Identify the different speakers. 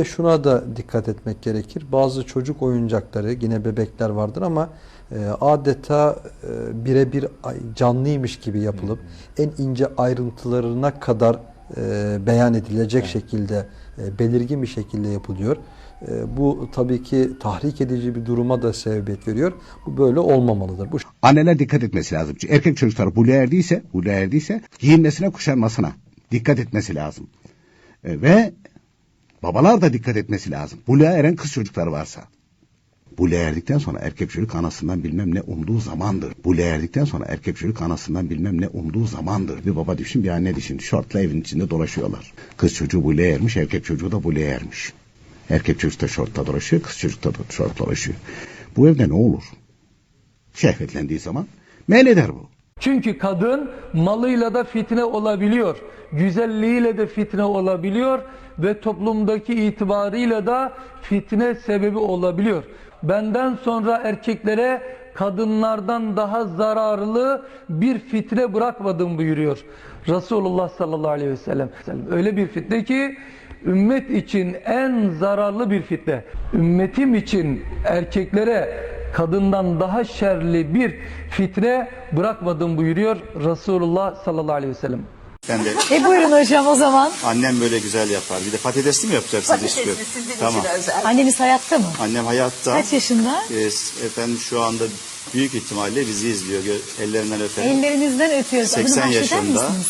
Speaker 1: Ve şuna da dikkat etmek gerekir. Bazı çocuk oyuncakları yine bebekler vardır ama e, adeta e, birebir canlıymış gibi yapılıp en ince ayrıntılarına kadar e, beyan edilecek şekilde e, belirgin bir şekilde yapılıyor. E, bu tabii ki tahrik edici bir duruma da sebebiyet veriyor. Bu böyle olmamalıdır. Bu
Speaker 2: Anneler dikkat etmesi lazım. Çünkü Erkek çocuklar buluğa erdiyse, buluğa erdiyse giyinmesine, kuşanmasına dikkat etmesi lazım. E, ve babalar da dikkat etmesi lazım. Buluğa eren kız çocuklar varsa. Buluğa erdikten sonra erkek çocuk anasından bilmem ne umduğu zamandır. Buluğa erdikten sonra erkek çocuk anasından bilmem ne umduğu zamandır. Bir baba düşün bir anne düşün. Şortla evin içinde dolaşıyorlar. Kız çocuğu buluğa ermiş, erkek çocuğu da buluğa ermiş. Erkek çocuk da şortla dolaşıyor, kız çocuk da şort dolaşıyor. Bu evde ne olur? Şehvetlendiği zaman meyleder bu.
Speaker 3: Çünkü kadın malıyla da fitne olabiliyor. Güzelliğiyle de fitne olabiliyor ve toplumdaki itibarıyla da fitne sebebi olabiliyor. Benden sonra erkeklere kadınlardan daha zararlı bir fitne bırakmadım buyuruyor. Resulullah sallallahu aleyhi ve sellem. Öyle bir fitne ki ümmet için en zararlı bir fitne. Ümmetim için erkeklere kadından daha şerli bir fitne bırakmadım buyuruyor Resulullah sallallahu aleyhi ve sellem.
Speaker 4: Ben de
Speaker 5: E buyurun hocam o zaman.
Speaker 4: annem böyle güzel yapar. Bir de patatesli mi yapacaksınız? iş
Speaker 6: Patatesli sizin
Speaker 4: Tamam.
Speaker 6: için özel.
Speaker 5: Anneniz hayatta mı?
Speaker 4: Annem hayatta.
Speaker 5: Kaç yaşında?
Speaker 4: e, efendim şu anda büyük ihtimalle bizi izliyor. Gö- Ellerinden öperim.
Speaker 5: Ellerinizden öpüyoruz. Adını
Speaker 4: 80
Speaker 5: bahşeder
Speaker 4: yaşında.
Speaker 5: misiniz?